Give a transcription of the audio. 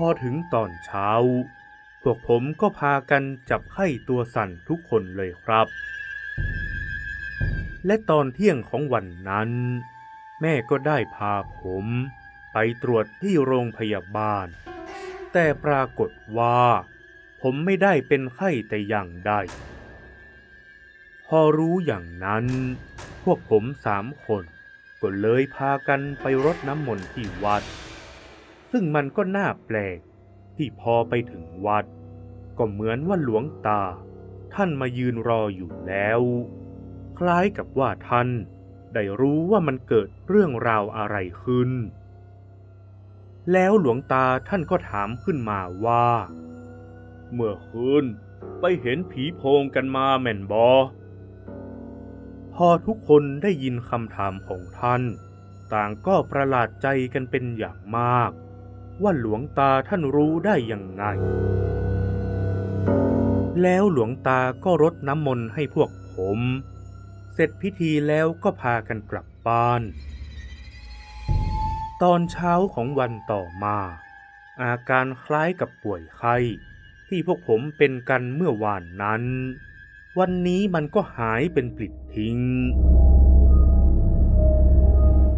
พอถึงตอนเช้า พวกผมก็พากันจับไข้ตัวสั่นทุกคนเลยครับ และตอนเที่ยงของวันนั้น แม่ก็ได้พาผมไปตรวจที่โรงพยาบาล แต่ปรากฏว่า ผมไม่ได้เป็นไข้แต่อย่างใด พอรู้อย่างนั้น พวกผมสามคนก็เลยพากันไปรดน้ำมนต์ที่วัด ซึ่งมันก็น่าแปลก ที่พอไปถึงวัด ก็เหมือนว่าหลวงตา ท่านมายืนรออยู่แล้ว คล้ายกับว่าท่านได้รู้ว่ามันเกิดเรื่องราวอะไรขึ้น แล้วหลวงตาท่านก็ถามขึ้นมาว่า เมื่อคืนไปเห็นผีโพงกันมาแม่นบอ พอทุกคนได้ยินคำถามของท่าน ต่างก็ประหลาดใจกันเป็นอย่างมาก ว่าหลวงตาท่านรู้ได้ยังไง แล้วหลวงตาก็รดน้ำมนต์ให้พวกผม เสร็จพิธีแล้วก็พากันกลับบ้าน ตอนเช้าของวันต่อมา อาการคล้ายกับป่วยไข้ที่พวกผมเป็นกันเมื่อวานนั้น วันนี้มันก็หายเป็นปลิดทิ้ง